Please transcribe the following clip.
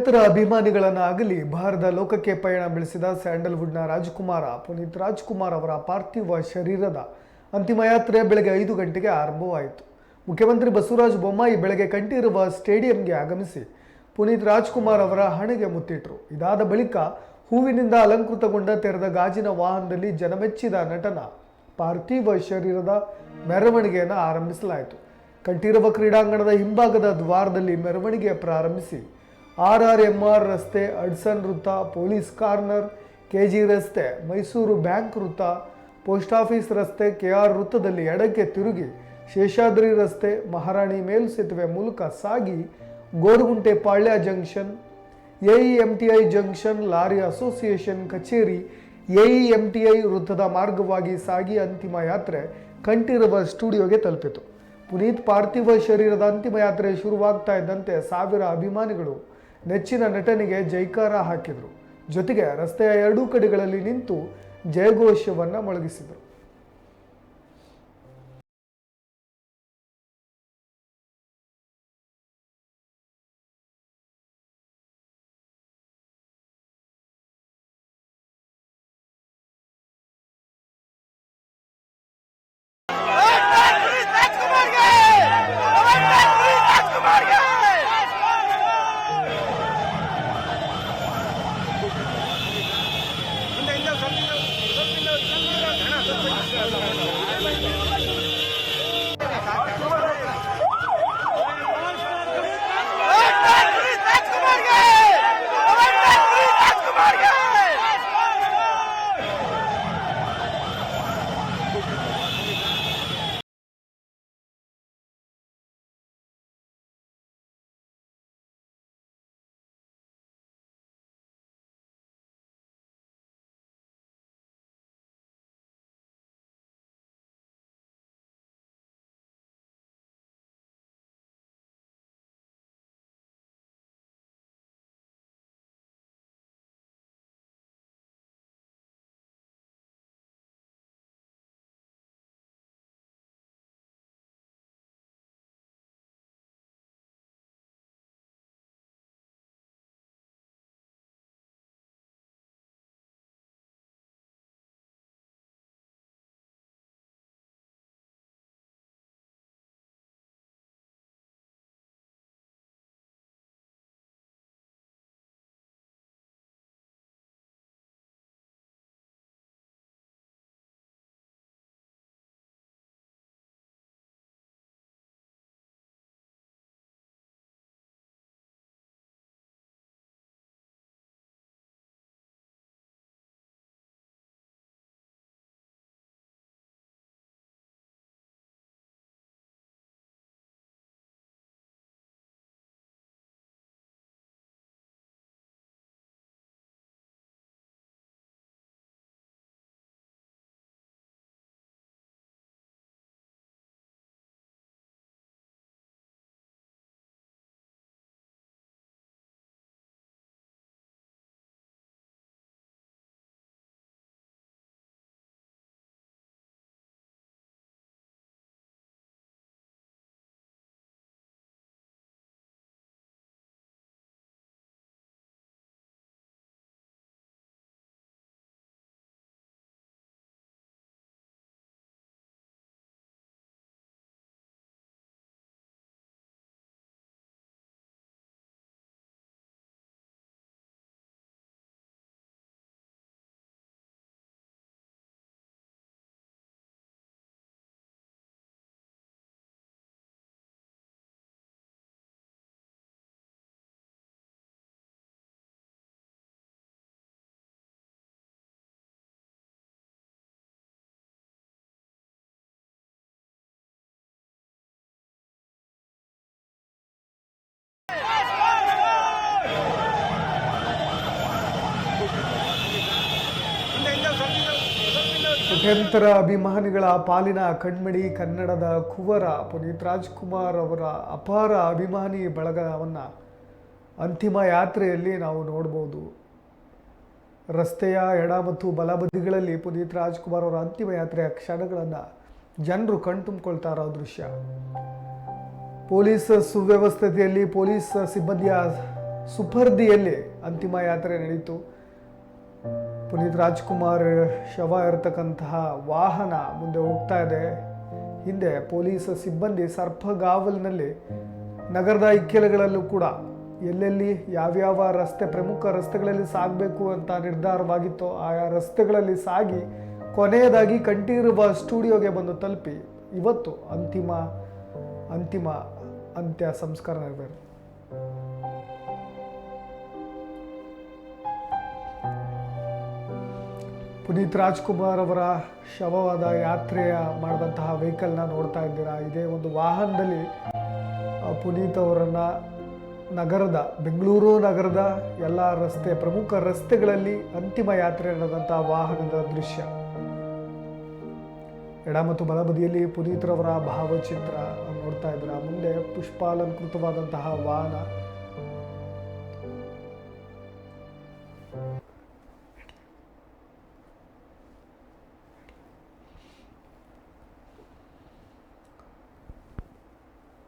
ಕೋಟ್ಯಾಂತರ ಅಭಿಮಾನಿಗಳನ್ನಾಗಲಿ ಭಾರತ ಲೋಕಕ್ಕೆ ಪಯಣ ಬೆಳೆಸಿದ ಸ್ಯಾಂಡಲ್ವುಡ್ನ ರಾಜ್ಕುಮಾರ, ಪುನೀತ್ ರಾಜ್ಕುಮಾರ್ ಅವರ ಪಾರ್ಥಿವ ಶರೀರದ ಅಂತಿಮ ಯಾತ್ರೆ ಬೆಳಗ್ಗೆ ಐದು ಗಂಟೆಗೆ ಆರಂಭವಾಯಿತು. ಮುಖ್ಯಮಂತ್ರಿ ಬಸವರಾಜ ಬೊಮ್ಮಾಯಿ ಬೆಳಗ್ಗೆ ಕಂಠೀರವ ಸ್ಟೇಡಿಯಂಗೆ ಆಗಮಿಸಿ ಪುನೀತ್ ರಾಜ್ಕುಮಾರ್ ಅವರ ಹಣೆಗೆ ಮುತ್ತಿಟ್ಟರು ಇದಾದ ಬಳಿಕ ಹೂವಿನಿಂದ ಅಲಂಕೃತಗೊಂಡ ತೆರೆದ ಗಾಜಿನ ವಾಹನದಲ್ಲಿ ಜನಮೆಚ್ಚಿದ ನಟನ ಪಾರ್ಥಿವ ಶರೀರದ ಮೆರವಣಿಗೆಯನ್ನು ಆರಂಭಿಸಲಾಯಿತು. ಕಂಠೀರವ ಕ್ರೀಡಾಂಗಣದ ಹಿಂಭಾಗದ ದ್ವಾರದಲ್ಲಿ ಮೆರವಣಿಗೆ ಪ್ರಾರಂಭಿಸಿ ಆರ್ ಆರ್ ಎಂ ಆರ್ ರಸ್ತೆ, ಅಡ್ಸನ್ ವೃತ್ತ, ಪೊಲೀಸ್ ಕಾರ್ನರ್ ಕೆ ಜಿ ರಸ್ತೆ, ಮೈಸೂರು ಬ್ಯಾಂಕ್ ವೃತ್ತ, ಪೋಸ್ಟ್ ಆಫೀಸ್ ರಸ್ತೆ ಕೆ ಆರ್ ವೃತ್ತದಲ್ಲಿ ಎಡಕ್ಕೆ ತಿರುಗಿ ಶೇಷಾದ್ರಿ ರಸ್ತೆ, ಮಹಾರಾಣಿ ಮೇಲ್ಸೇತುವೆ ಮೂಲಕ ಸಾಗಿ Goruguntepalya junction I junction, lorry association ಕಚೇರಿ, ಎಇಎಂಟಿಐ ವೃತ್ತದ ಮಾರ್ಗವಾಗಿ ಸಾಗಿ ಅಂತಿಮ ಯಾತ್ರೆ ಕಂಠೀರವ ಸ್ಟುಡಿಯೋಗೆ ತಲುಪಿತು. ಪುನೀತ್ ಪಾರ್ಥಿವ ಶರೀರದ ಅಂತಿಮ ಯಾತ್ರೆ ಶುರುವಾಗ್ತಾ ಇದ್ದಂತೆ ಸಾವಿರ ಅಭಿಮಾನಿಗಳು ನೆಚ್ಚಿನ ನಟನಿಗೆ ಜೈಕಾರ ಹಾಕಿದರು. ಜೊತೆಗೆ ರಸ್ತೆಯ ಎರಡೂ ಕಡೆಗಳಲ್ಲಿ ನಿಂತು ಜಯಘೋಷವನ್ನು ಮೊಳಗಿಸಿದರು. ಕೋಟ್ಯಂತರ ಅಭಿಮಾನಿಗಳ ಪಾಲಿನ ಕಣ್ಮಣಿ ಕನ್ನಡದ ಕುವರ ಪುನೀತ್ ರಾಜ್ಕುಮಾರ್ ಅವರ ಅಪಾರ ಅಭಿಮಾನಿ ಬಳಗವನ್ನು ಅಂತಿಮ ಯಾತ್ರೆಯಲ್ಲಿ ನಾವು ನೋಡ್ಬೋದು. ರಸ್ತೆಯ ಎಡ ಮತ್ತು ಬಲಬದಿಗಳಲ್ಲಿ ಪುನೀತ್ ರಾಜ್ಕುಮಾರ್ ಅವರ ಅಂತಿಮ ಯಾತ್ರೆಯ ಕ್ಷಣಗಳನ್ನು ಜನರು ಕಣ್ತುಂಬಿಕೊಳ್ತಾ ಇರೋ ದೃಶ್ಯ. ಪೊಲೀಸ್ ಸುವ್ಯವಸ್ಥತೆಯಲ್ಲಿ ಪೊಲೀಸ್ ಸಿಬ್ಬಂದಿಯ ಸುಪರ್ದಿಯಲ್ಲಿ ಅಂತಿಮ ಯಾತ್ರೆ ನಡೀತು. ಪುನೀತ್ ರಾಜ್ಕುಮಾರ್ ಶವ ಇರತಕ್ಕಂತಹ ವಾಹನ ಮುಂದೆ ಹೋಗ್ತಾ ಇದೆ. ಹಿಂದೆ ಪೊಲೀಸ್ ಸಿಬ್ಬಂದಿ ಸರ್ಪಗಾವಲಿನಲ್ಲಿ ನಗರದ ಇಕ್ಕೆಲಗಳಲ್ಲೂ ಕೂಡ ಎಲ್ಲೆಲ್ಲಿ ಯಾವ್ಯಾವ ರಸ್ತೆ ಪ್ರಮುಖ ರಸ್ತೆಗಳಲ್ಲಿ ಸಾಗಬೇಕು ಅಂತ ನಿರ್ಧಾರವಾಗಿತ್ತೋ ಆಯಾ ರಸ್ತೆಗಳಲ್ಲಿ ಸಾಗಿ ಕೊನೆಯದಾಗಿ ಕಂಠೀರವ ಸ್ಟುಡಿಯೋಗೆ ಬಂದು ತಲುಪಿ. ಇವತ್ತು ಅಂತಿಮ ಅಂತಿಮ ಅಂತ್ಯ ಸಂಸ್ಕಾರ ನೆರವೇರಿತು ಪುನೀತ್ ರಾಜ್ಕುಮಾರ್ ಅವರ ಶವವಾದ ಯಾತ್ರೆಯ ಮಾಡಿದಂತಹ ವೆಹಿಕಲ್ನ ನೋಡ್ತಾ ಇದ್ದೀರಾ? ಇದೇ ಒಂದು ವಾಹನದಲ್ಲಿ ಪುನೀತ್ ಅವರನ್ನ ನಗರದ, ಬೆಂಗಳೂರು ನಗರದ ಎಲ್ಲ ರಸ್ತೆ, ಪ್ರಮುಖ ರಸ್ತೆಗಳಲ್ಲಿ ಅಂತಿಮ ಯಾತ್ರೆ ನಡೆದಂತಹ ವಾಹನದ ದೃಶ್ಯ. ಎಡ ಮತ್ತು ಬಲಬದಿಯಲ್ಲಿ ಪುನೀತ್ರವರ ಭಾವಚಿತ್ರ ನೋಡ್ತಾ ಇದ್ದೀರಾ? ಮುಂದೆ ಪುಷ್ಪಾಲಂಕೃತವಾದಂತಹ ವಾಹನ.